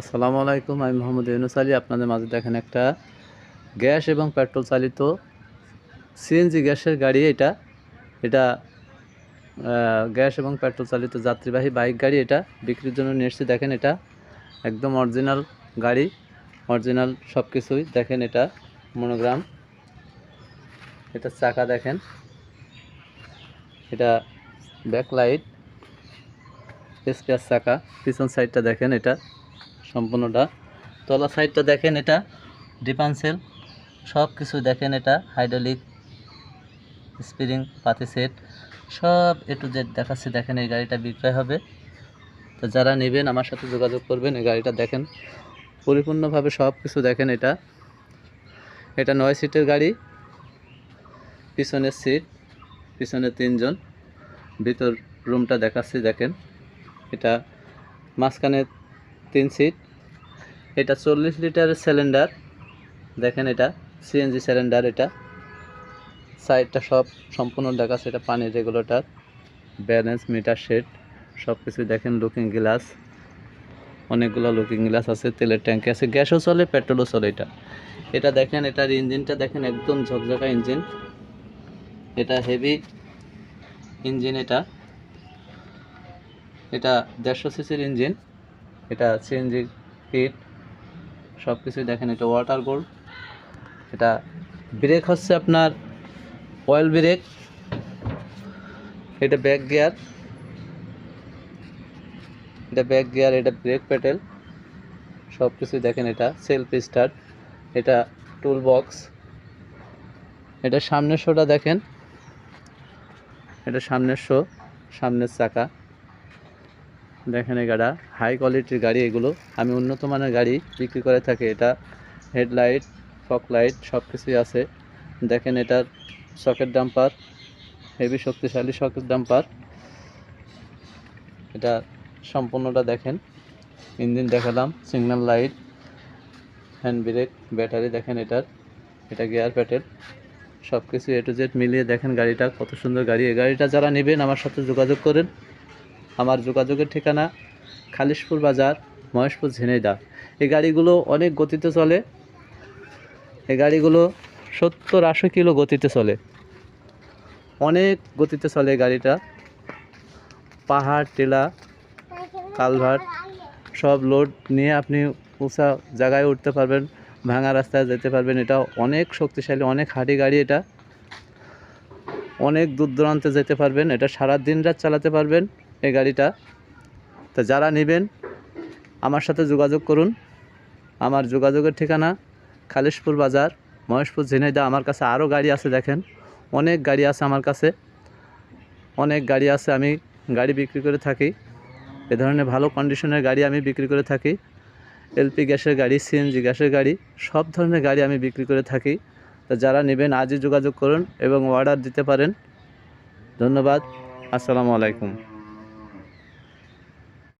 আসসালামু আলাইকুম, আমি মোহাম্মদ ইউনুস আলী। আপনাদের মাঝে দেখেন একটা গ্যাস এবং পেট্রোল চালিত সিএনজি গ্যাসের গাড়ি এটা। এটা গ্যাস এবং পেট্রোল চালিত যাত্রীবাহী বাইক গাড়ি এটা। বিক্রির জন্য নিয়ে এসেছি, দেখেন এটা। একদম অরিজিনাল গাড়ি অরিজিনাল সব কিছুই দেখেন এটা, মনোগ্রাম। এটা চাকা দেখেন। এটা ব্যাকলাইট স্পেয়ার চাকা। পিছন সাইডটা দেখেন এটা। সম্পূর্ণটা। তলা সাইডটা দেখেন এটা ডিপানসেল সব কিছু দেখেন এটা হাইড্রোলিক স্প্রিং পাতি সেট সব এ টু জেড দেখাচ্ছি, দেখেন এই গাড়িটা বিক্রয় হবে। তো যারা নেবেন, আমার সাথে যোগাযোগ করবেন, এই গাড়িটা দেখেন। পরিপূর্ণভাবে সব কিছু দেখেন এটা। এটা নয় সিটের গাড়ি। পিছনের সিট পিছনে তিনজন। ভিতর রুমটা দেখাচ্ছি, দেখেন। এটা মাঝখানে তিন সিট এটা চল্লিশ লিটারের সিলিন্ডার দেখেন এটা সিএনজি সিলিন্ডার এটা। সাইডটা সব সম্পূর্ণ দেখাচ্ছে এটা পানি রেগুলেটর ব্যালেন্স মিটার সেট সব কিছু দেখেন লুকিং গ্লাস অনেকগুলো লুকিং গ্লাস আছে, তেলের ট্যাঙ্কি আছে, গ্যাসও চলে পেট্রোলও চলে এটা। এটা দেখেন, এটার ইঞ্জিনটা দেখেন, একদম ঝকঝকা ইঞ্জিন। এটা হেভি ইঞ্জিন এটা। এটা দেড়শো সিসির ইঞ্জিন। এটা সিএনজি কিট সব কিছুই দেখেন, এটা ওয়াটার গোল্ড এটা ব্রেক হচ্ছে আপনার অয়েল ব্রেক এটা ব্যাক গিয়ার এটা ব্যাক গিয়ার এটা ব্রেক প্যাডেল সব কিছুই দেখেন এটা সেলফ স্টার্ট এটা টুল বক্স এটা সামনের শোটা দেখেন, এটা সামনের শো সামনের চাকা। দেখেন গাড়া হাই কোয়ালিটির গাড়ি এগুলো। আমি উন্নত মানের গাড়ি বিক্রি করে থাকি। এটা হেডলাইট ফক লাইট সব কিছুই আছে। দেখেন এটার সকেট ডাম্পার হেভি শক্তিশালী সকেট ডাম্পার এটা সম্পূর্ণটা দেখেন। ইঞ্জিন দেখালাম signal light hand brake battery দেখেন এটার। এটা গিয়ার প্যাটেল সব কিছু এ টু জেড মিলিয়ে দেখেন গাড়িটা কত সুন্দর গাড়ি। এই গাড়িটা যারা নেবেন, আমার সাথে যোগাযোগ করেন। আমার যোগাযোগের ঠিকানা খালিশপুর বাজার, মহেশপুর ঝিনাইদা এই গাড়িগুলো অনেক গতিতে চলে। এই গাড়িগুলো সত্তর আশি কিলো গতিতে চলে। অনেক গতিতে চলে গাড়িটা। পাহাড়, টিলা, কালভার্ট, সব লোড নিয়ে আপনি উঁচা জায়গায় উঠতে পারবেন, ভাঙা রাস্তায় যেতে পারবেন। এটা অনেক শক্তিশালী, অনেক হাঁটি গাড়ি এটা। অনেক দূর দূরান্তে যেতে পারবেন। এটা সারা দিন রাত চালাতে পারবেন। এই গাড়িটা। তো যারা নেবেন, আমার সাথে যোগাযোগ করুন। আমার যোগাযোগের ঠিকানা খালিশপুর বাজার, মহেশপুর ঝিনাইদা আমার কাছে আরও গাড়ি আছে দেখেন। অনেক গাড়ি আছে আমার কাছে। অনেক গাড়ি আছে, আমি গাড়ি বিক্রি করে থাকি। এ ধরনের ভালো কন্ডিশনের গাড়ি আমি বিক্রি করে থাকি। এলপি গ্যাসের গাড়ি সিএনজি গ্যাসের গাড়ি, সব ধরনের গাড়ি আমি বিক্রি করে থাকি। তা যারা নেবেন, আজই যোগাযোগ করুন এবং অর্ডার দিতে পারেন। ধন্যবাদ। আসসালামু আলাইকুম।